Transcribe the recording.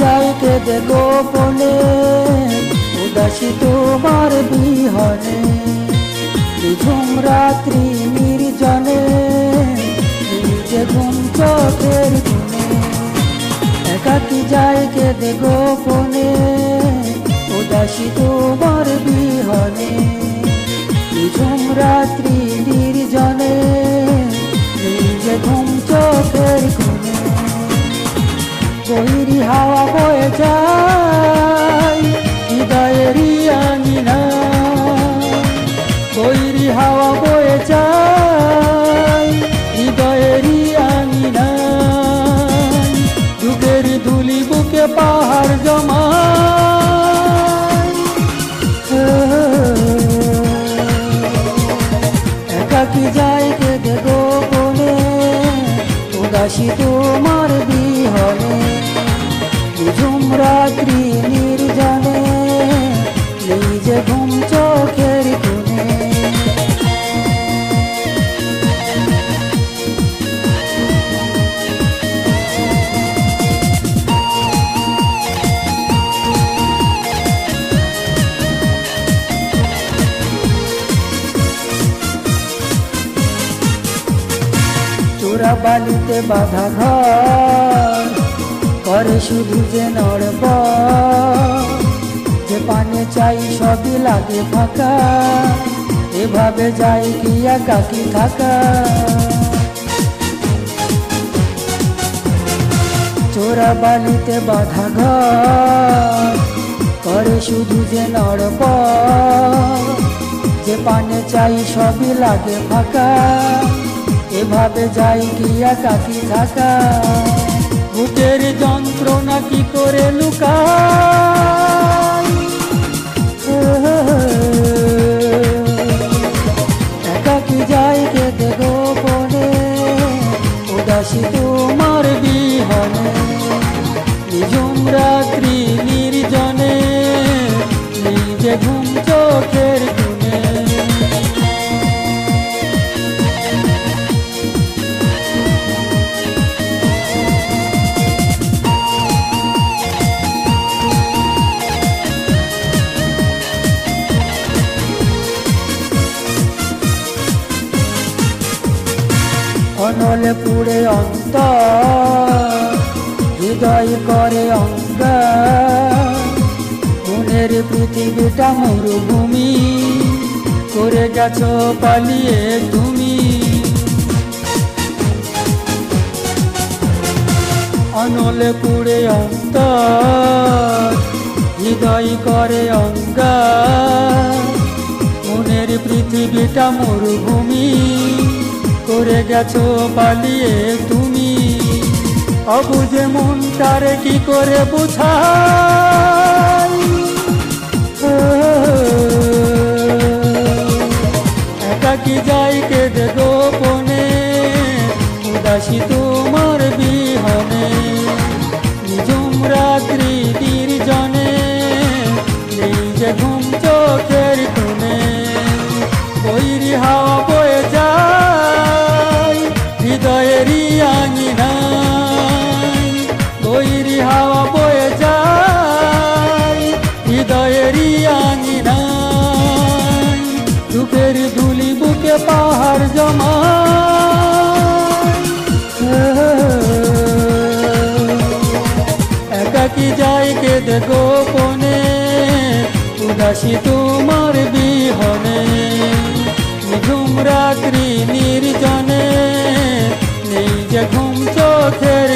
যাই কেঁদে গোপনে উদাসী তোমার বিহনে। নিঝুম রাত্রি নির্জনে, নিজে ঘুম চোখের গুনে একাকি যাই কেঁদে গোপনে উদাসী তোমার বিহনে। নিঝুম রাত্রি নির্জনে, নিজে ঘুম চোখের গুনে বৈরি হাওয়া বৈরি হাওয়া বয়ে যায়, হৃদয়েরই যুগের ধুলি বুকে পাহাড় জমা একাকি যাই কেঁদে গোপনে? উদাসী তোমার বিহনে রাত্রি নির্জনে। বালিতে বাধা ঘর করে শুধু যে নড়ব যে পানে চাই সবই লাগে ফাঁকা, এভাবে যাই কি একাকি থাকা। চোরা বালিতে বাধা ঘর করে শুধু যে নড়ব যে পানে চাই সবই লাগে ফাঁকা। এভাবে যাই গিয়া একাকি থাকা বুকের যন্ত্রণা কি করে লুকা একাকি যাই কেঁদে গোপনে? উদাসী তোমার বিহনে, নিঝুম রাত্রি নির্জনে, নিজে ঘুম চোখের অনলে পুড়ে অন্ত হৃদয় করে অঙ্গ। মনের পৃথিবীটা মরুভূমি, করে গেছ পালিয়ে তুমি। অনলে পুড়ে অন্ত হৃদয় করে অঙ্গ। মনের পৃথিবীটা মরুভূমি করে গেছো পালিয়ে তুমি? অবুঝে মনটারে কি করে বুঝাই? একাকি যাই কেঁদে গোপনে? উদাসী তোমার বিহনে। নিঝুম রাত্রি নির্জনে নিজে ঘুম পাহাড় জমা একাকি যাই কেঁদে গোপনে উদাসী তোমার বিহনে। নিঝুম রাত্রি নির্জনে। যে ঘুম চোখের